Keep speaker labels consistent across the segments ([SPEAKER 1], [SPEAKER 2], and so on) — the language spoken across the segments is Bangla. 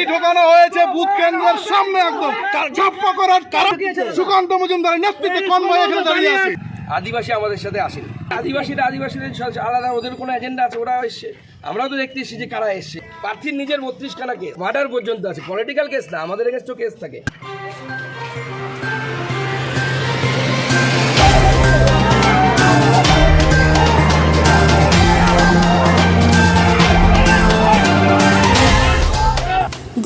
[SPEAKER 1] আদিবাসী ঢোকানো হয়েছে বুথ কেন্দ্রের সামনে একদম। ঝাপ্পা করার কারণ সুকান্ত মজুমদারের নেতৃত্বে কনভয় এখানে দাঁড়িয়ে আছে।
[SPEAKER 2] আদিবাসী আমাদের সাথে আসেন। আদিবাসীরা আদিবাসীদের আলাদা ওদের কোনো এজেন্ডা আছে ওরা এসছে। আমরা তো দেখতে এসেছি যে কারা এসছে। প্রার্থীর নিজের বত্রিশখানা কেস মার্ডার পর্যন্ত আছে। পলিটিক্যাল কেস না আমাদের এগেস্টও কেস থাকে।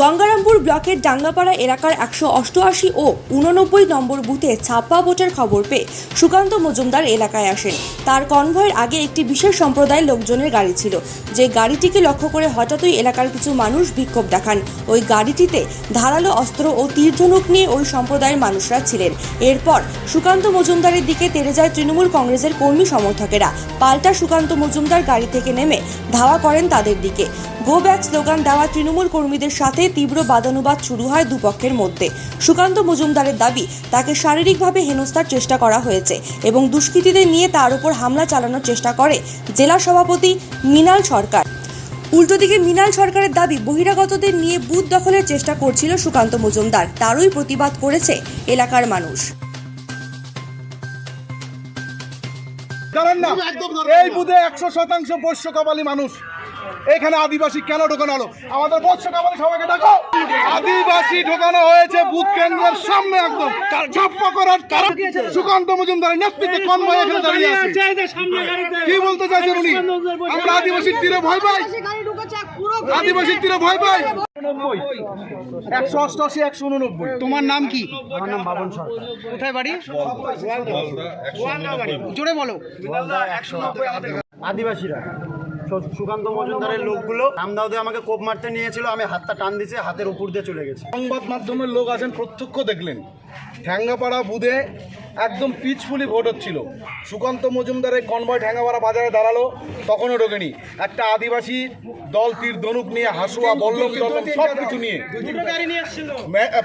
[SPEAKER 3] গঙ্গারামপুর ব্লকের ডাঙ্গাপাড়া এলাকার একশো অষ্টআশি ও উননব্বই নম্বর বুথে ছাপ্পা ভোটের খবর পেয়ে সুকান্ত মজুমদার এলাকায় আসেন। তার কনভয়ের আগে একটি বিশেষ সম্প্রদায়ের লোকজনের গাড়ি ছিল। যে গাড়িটিকে লক্ষ্য করে হঠাৎই এলাকার কিছু মানুষ বিক্ষোভ দেখান। ওই গাড়িটিতে ধারালো অস্ত্র ও তীরধনুক নিয়ে ওই সম্প্রদায়ের মানুষরা ছিলেন। এরপর সুকান্ত মজুমদারের দিকে তেড়ে যায় তৃণমূল কংগ্রেসের কর্মী সমর্থকেরা। পাল্টা সুকান্ত মজুমদার গাড়ি থেকে নেমে ধাওয়া করেন তাদের দিকে। গো ব্যাক স্লোগান দেওয়া তৃণমূল কর্মীদের সাথে তীব্র বাদানুবাদ শুরু হয় দুপক্ষের মধ্যে। সুকান্ত মজুমদারের দাবি তাকে শারীরিকভাবে হেনস্থার চেষ্টা করা হয়েছে এবং দুষ্কৃতীদের নিয়ে তার উপর হামলা চালানোর চেষ্টা করে জেলা সভাপতি মিনাল সরকার। উল্টো দিকে মিনাল সরকারের দাবি বহিরাগতদের নিয়ে বুথ দখলের চেষ্টা করছিল সুকান্ত মজুমদার। তারই প্রতিবাদ করেছে এলাকার মানুষ।
[SPEAKER 1] জানেন না? এই বুধে একশো শতাংশ বৈশ্য কাবালি মানুষ। এখানে আদিবাসী কেন ঢোকানো হলো? আমাদের বৈশ্য কাবালি সবাইকে ডাকো। আদিবাসী ঢোকানো হয়েছে বুথ কেন্দ্রের সামনে একদম। ঝাপ্পা করার কারণ সুকান্ত মজুমদারের নেতৃত্বে কনভয় এখানে দাঁড়িয়ে আছে। কি বলতে চাইছেন উনি? আমরা আদিবাসীর তীরে ভয় পাই। আদিবাসীর তীরে ভয় পাই। একশো অষ্টআশি একশো উননব্বই।
[SPEAKER 4] তোমার নাম কি? কোথায় বাড়ি? জোরে বলো।
[SPEAKER 5] আদিবাসীরা। সুকান্ত মজুমদারের লোকগুলো আমদাউদে আমাকে কোপ মারতে নিয়েছিল, আমি হাতটা টান দিছে হাতের উপর দিয়ে চলে গেছে।
[SPEAKER 1] সংবাদ মাধ্যমের লোক আছেন, প্রত্যক্ষ দেখলেন। ঠ্যাঙ্গাপাড়া বুধে একদম পিচফুলি ভোট হচ্ছিল। সুকান্ত মজুমদারের কনভয় ঠ্যাঙ্গাপাড়া বাজারে দাঁড়াল তখনও ঢোকেনি। একটা আদিবাসী দল তীর ধনুক নিয়ে হাসুয়া বল্লম সব কিছু নিয়ে।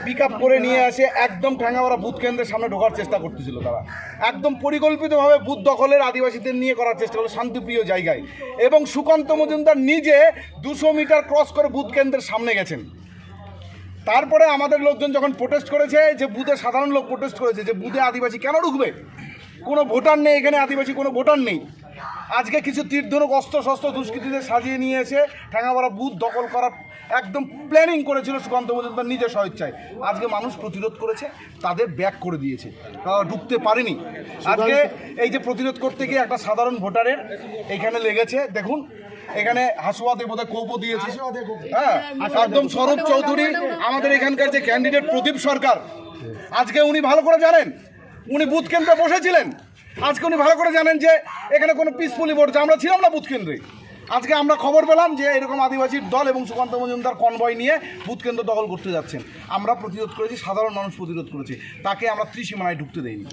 [SPEAKER 1] পিক আপ করে নিয়ে আসে একদম ঠ্যাঙ্গাপাড়া বুথ কেন্দ্রের সামনে ঢোকার চেষ্টা করতেছিল তারা। একদম পরিকল্পিতভাবে বুথ দখলের আদিবাসীদের নিয়ে করার চেষ্টা করল শান্তিপ্রিয় জায়গায়। এবং সুকান্ত মজুমদার নিজে দুশো মিটার ক্রস করে বুথ কেন্দ্রের সামনে গেছেন। তারপরে আমাদের লোকজন যখন প্রোটেস্ট করেছে, যে বুথে সাধারণ লোক প্রোটেস্ট করেছে, যে বুথে আদিবাসী কেন ঢুকবে? কোনো ভোটার নেই এখানে, আদিবাসী কোনো ভোটার নেই। আজকে কিছু তীর্ধনুক অস্ত্র শস্ত্র দুষ্কৃতীদের সাজিয়ে নিয়ে এসে ঠ্যাঙামারা বুথ দখল করার একদম প্ল্যানিং করেছিল সুকান্ত মজুমদার নিজের স্বেচ্ছায় আজকে মানুষ প্রতিরোধ করেছে তাদের ব্যাক করে দিয়েছে। তারা ঢুকতে পারেনি। আজকে এই যে প্রতিরোধ করতে গিয়ে একটা সাধারণ ভোটারের এখানে লেগেছে দেখুন এখানে হাসুয়াতে বোধহয় কৌপ দিয়েছে। হ্যাঁ একদম স্বরূপ চৌধুরী আমাদের এখানকার যে ক্যান্ডিডেট প্রদীপ সরকার আজকে উনি ভালো করে জানেন উনি বুথ কেন্দ্রে বসেছিলেন। আজকে উনি ভালো করে জানেন যে এখানে কোনো পিসফুলি ভোট আমরা ছিলাম না বুথ কেন্দ্রে আজকে আমরা খবর পেলাম যে এরকম আদিবাসীর দল এবং সুকান্ত মজুমদার কনভয় নিয়ে বুথ কেন্দ্র দখল করতে যাচ্ছেন। আমরা প্রতিরোধ করেছি সাধারণ মানুষ প্রতিরোধ করেছি। তাকে আমরা ত্রিসীমানায় ঢুকতে দেইনি।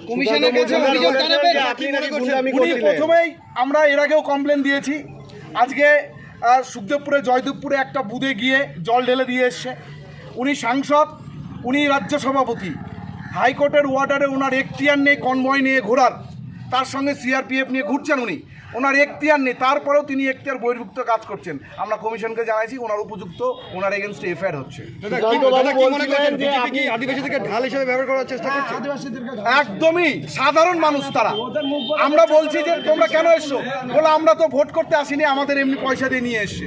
[SPEAKER 4] করছেন
[SPEAKER 1] উনি প্রথমেই আমরা এর আগেও কমপ্লেন দিয়েছি। আজকে সুখদেবপুরে জয়দেবপুরে একটা বুধে গিয়ে জল ঢেলে দিয়ে এসছে। উনি সাংসদ উনি রাজ্য সভাপতি। হাইকোর্টের ওয়ার্ডারে ওনার এখতিয়ার নেই কনভয় নিয়ে ঘোরার। তার সঙ্গে সিআরপিএফ নিয়ে ঘুরছেন উনি। ওনার এখতিয়ার নেই তারপরেও তিনি এখতিয়ার বহির্ভুক্ত কাজ করছেন। আমরা কমিশনকে জানাইছি ওনার উপযুক্ত ওনার এগেনস্টে এফআইআর হচ্ছে।
[SPEAKER 4] আদিবাসীদেরকে ঢাল হিসেবে ব্যবহার করার চেষ্টা
[SPEAKER 1] একদমই সাধারণ মানুষ তারা। আমরা বলছি যে তোমরা কেন এসছো? বলে আমরা তো ভোট করতে আসিনি আমাদের এমনি পয়সা দিয়ে নিয়ে এসছে।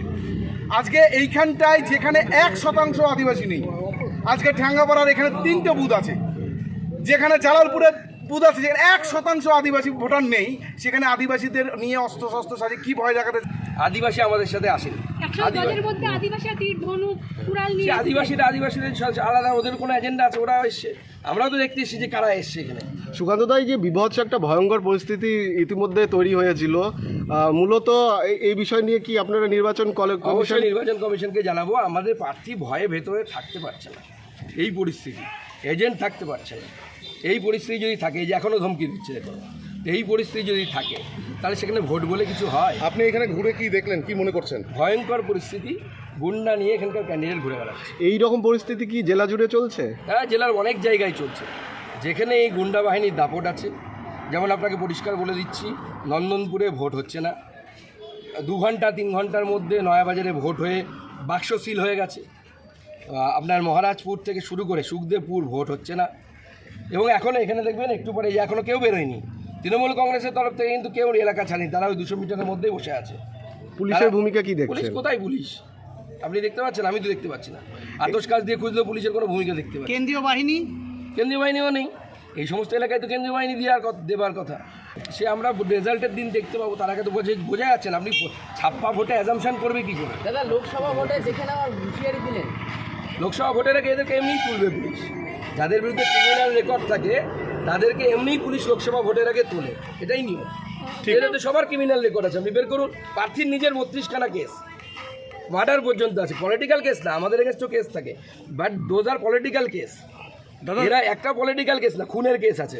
[SPEAKER 1] আজকে এইখানটায় যেখানে এক শতাংশ আদিবাসী নেই আজকে ঠ্যাঙ্গাপাড়ার এখানে তিনটে বুথ আছে। যেখানে জালালপুরের বুথ আছে যেখানে এক শতাংশ আদিবাসী ভোটার নেই সেখানে আদিবাসীদের নিয়ে অস্ত্র শস্ত্র সাজিয়ে কি ভয় দেখাতে
[SPEAKER 2] আদিবাসী আমাদের সাথে আসেনি। আদিবাসীরা আদিবাসীদের আলাদা ওদের কোনো এজেন্ডা আছে ওরা এসছে আমরাও তো দেখতে এসেছি যে কারা এসছে এখানে।
[SPEAKER 6] সুকান্তদাই যে বিভৎস একটা ভয়ঙ্কর পরিস্থিতি ইতিমধ্যে তৈরি হয়েছিল মূলত এই- বিষয় নিয়ে কি আপনারা নির্বাচন কমিশন
[SPEAKER 2] অবশ্যই নির্বাচন কমিশনকে জানাব আমাদের প্রার্থী ভয়ে ভেতরে থাকতে পারছে না। এই পরিস্থিতি এজেন্ট থাকতে পারছে না। এই পরিস্থিতি যদি থাকে এই যে এখনও ধমকি দিচ্ছে দেখো। এই পরিস্থিতি যদি থাকে তাহলে সেখানে ভোট বলে কিছু হয়?
[SPEAKER 6] আপনি এখানে ঘুরে কি দেখলেন? কি মনে করছেন?
[SPEAKER 2] ভয়ঙ্কর পরিস্থিতি গুন্ডা নিয়ে এখানকার ক্যান্ডিডেট ঘুরে বেড়াচ্ছে।
[SPEAKER 6] এই রকম পরিস্থিতি কি জেলা জুড়ে চলছে?
[SPEAKER 2] হ্যাঁ জেলার অনেক জায়গায় চলছে। যেখানে এই গুন্ডা বাহিনীর দাপট আছে। যেমন আপনাকে পরিষ্কার বলে দিচ্ছি নন্দনপুরে ভোট হচ্ছে না। দু ঘণ্টা তিন ঘণ্টার মধ্যে নয়াবাজারে ভোট হয়ে বাক্স সিল হয়ে গেছে। আপনার মহারাজপুর থেকে শুরু করে সুখদেবপুর ভোট হচ্ছে না। এবং এখন এখানে দেখবেন একটু পরে এখনও কেউ বেরোয়নি। তৃণমূল কংগ্রেসের তরফ থেকে কিন্তু কেউ এলাকা ছাড়েনি তারা ওই দুশো মিটারের মধ্যেই বসে আছে।
[SPEAKER 6] পুলিশের ভূমিকা কি
[SPEAKER 2] পুলিশ কোথায় পুলিশ? আপনি দেখতে পাচ্ছেন? আমি তো দেখতে পাচ্ছি না। আতস কাজ দিয়ে খুঁজলেও পুলিশের কোনো ভূমিকা দেখতে পাচ্ছি
[SPEAKER 4] কেন্দ্রীয় বাহিনী?
[SPEAKER 2] কেন্দ্রীয় বাহিনীও নেই। এই সমস্ত এলাকায় তো কেন্দ্রীয় বাহিনী দেওয়ার কথা দেবার কথা। সে আমরা রেজাল্টের দিন দেখতে পাবো তার আগে তো বোঝে বোঝা যাচ্ছে না। আপনি ছাপ্পা ভোটে অ্যাজামশন করবে কি করে?
[SPEAKER 7] দাদা লোকসভা ভোটে যেখানে আমার হুঁশিয়ারি দিলেন।
[SPEAKER 2] লোকসভা ভোটের আগে এদেরকে এমনিই তুলবে পুলিশ। যাদের বিরুদ্ধে ক্রিমিনাল রেকর্ড থাকে তাদেরকে এমনিই পুলিশ লোকসভা ভোটের আগে তোলে। এটাই নিয়ম। এদের তো সবার ক্রিমিনাল রেকর্ড আছে। আপনি বের করুন প্রার্থীর নিজের বত্রিশখানা কেস মার্ডার পর্যন্ত আছে। পলিটিক্যাল কেস না আমাদের এগেনস্টও কেস থাকে। But those are political case দাদা এরা একটা পলিটিক্যাল কেস না খুনের কেস আছে।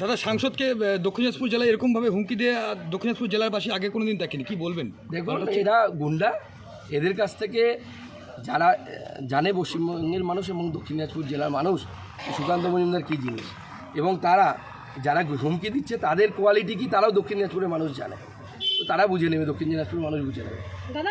[SPEAKER 8] দাদা সাংসদকে দক্ষিণ দিনাজপুর জেলায় এরকমভাবে হুমকি দিয়ে দক্ষিণ দিনাজপুর জেলাবাসী আগে কোনো দিন দেখেনি কী বলবেন?
[SPEAKER 2] দেখুন এরা গুন্ডা। এদের কাছ থেকে যারা জানে পশ্চিমবঙ্গের মানুষ এবং দক্ষিণ দিনাজপুর জেলার মানুষ, সুকান্ত মজুমদার কী জিনিস? এবং তারা, যারা হুমকি দিচ্ছে, তাদের কোয়ালিটি কি তারাও দক্ষিণ দিনাজপুরের মানুষ জানে। তো তারা বুঝে নেবে, দক্ষিণ দিনাজপুরের মানুষ বুঝে নেবে।
[SPEAKER 9] দাদা